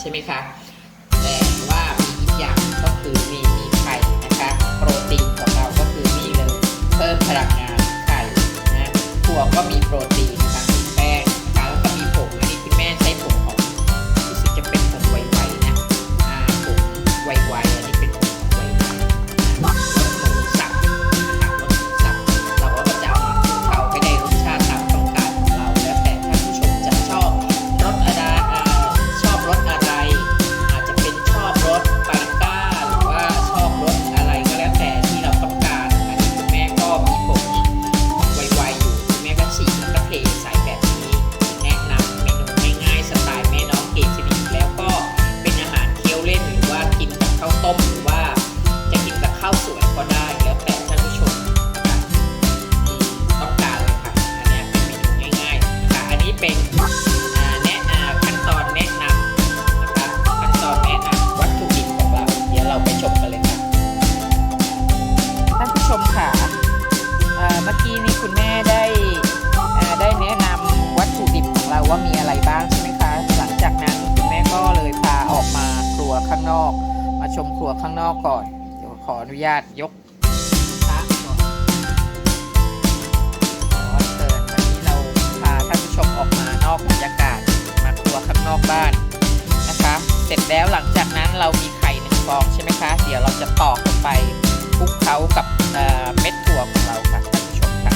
ำใช่ไหมคะ เป็นแนะอ่าขั้นตอนแนะนำนะคะขั้นตอนแนะนำวัตถุดิบของเราเดี๋ยวเราไปชมกันเลยค่ะท่านผู้ชมค่ะเมื่อกี้นี้คุณแม่ได้ได้แนะนำวัตถุดิบของเราว่ามีอะไรบ้างใช่ไหมคะหลังจากนั้นคุณแม่ก็เลยพาออกมาครัวข้างนอก มาชมครัวข้างนอกก่อนเดี๋ยวขออนุญาตยก อกมานอกบรรยากาศมาครัวข้างนอกบ้านนะคะ เสร็จแล้วหลังจากนั้นเรามีไข่หนึ่งฟองใช่ไหมคะ เดี๋ยวเราจะตอกลงไปคลุกเคล้ากับเเม็ดถั่วของเราค่ะท่านผู้ชมค่ะ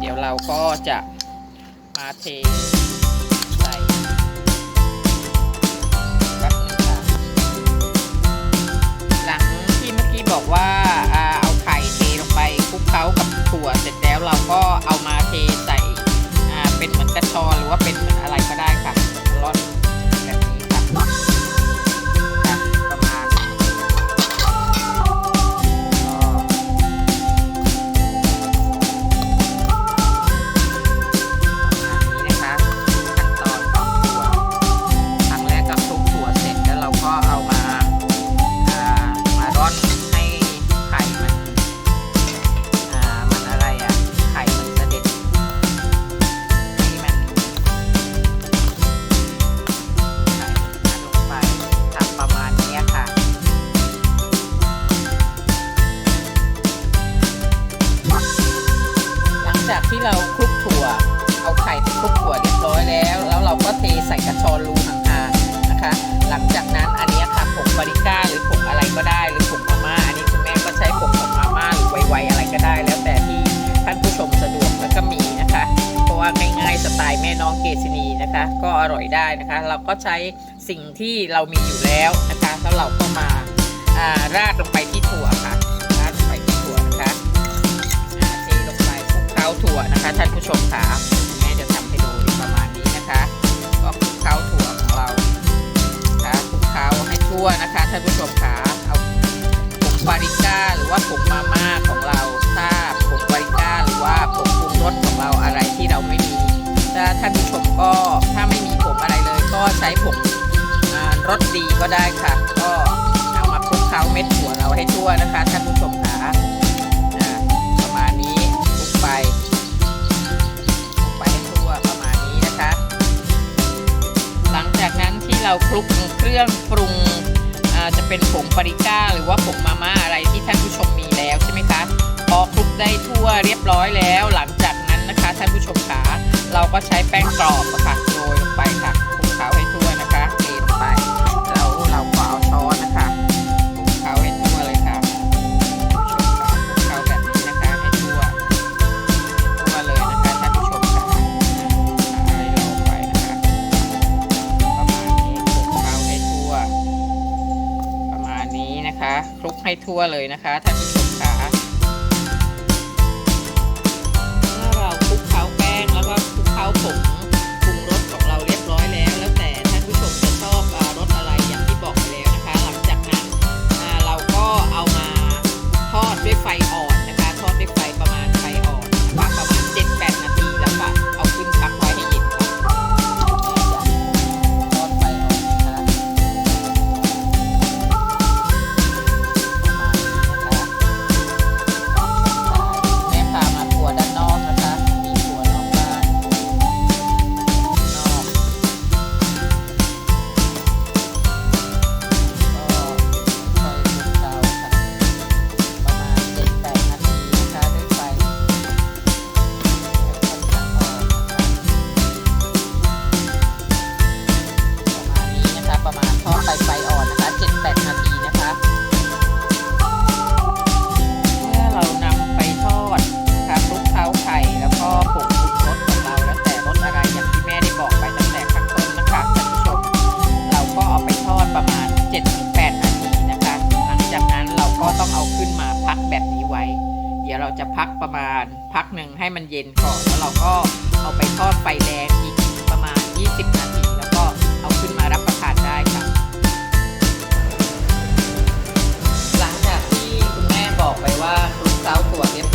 เดี๋ยวเราก็จะมาเทใส่แป๊บนึงค่ะหลังที่เมื่อกี้บอกว่าอ่าเอาไข่เทลงไปคลุกเคล้ากับถั่วเสร็จแล้วเราก็เอามาเทใส่ น้องเกษณีนะคะ ก็อร่อยได้นะคะ เราก็ใช้สิ่งที่เรามีอยู่แล้วนะคะแล้วเราก็มาราดลงไปที่ถั่วค่ะราดลงไปที่ถั่วนะคะเทลงไปคลุกเคล้าถั่วนะคะท่านผู้ชมค่ะแม่จะทำให้ดูประมาณนี้นะคะ ก็คลุกเคล้าถั่วของเราค่ะคลุกเคล้าให้ทั่วนะคะท่านผู้ชมค่ะเอาผงปาริก้าหรือว่าผงมาม่าของเราถ้าผงปาริก้าหรือว่าผง ก็ถ้าไม่มีผงอะไรเลย ก็ใช้ผงรสดีก็ได้ค่ะ ก็เอามาคลุกเคล้าเม็ดถั่วเราให้ทั่วนะคะท่านผู้ชมค่ะอ่าประมาณนี้คลุกไปคลุกไปให้ทั่วประมาณนี้นะคะ หลังจากนั้นที่เราคลุกเครื่องปรุงจะเป็นผงปาปริก้า หรือว่าผงมาม่าอะไรที่ท่านผู้ชมมีแล้วใช่ไหมคะพอคลุกได้ทั่วเรียบร้อยแล้วหลัง เราก็ใช้แป้งกรอบค่ะโรยลงไปค่ะคลุกเคล้าให้ทั่วนะคะเทลงไป แล้วเราก็เอาช้อนนะคะคลุกเคล้าให้ทั่วเลยค่ะคลุกเคล้าแบบนี้นะคะให้ทั่วทั่วเลยนะคะท่านผู้ชมค่ะใส่ลงไปนะคะประมาณนี้คลุกเคล้าให้ทั่ว ประมาณนี้นะคะคลุกให้ทั่วเลยนะคะท่านผู้ชม เราจะพักประมาณพักหนึ่งให้มันเย็นก่อน แล้วเราก็เอาไปทอดไฟแรงอีกประมาณ 20 นาที แล้วก็เอาขึ้นมารับประทานได้ค่ะ หลังจากที่คุณแม่บอกไปว่าคลุกเต้าตัวเรียบ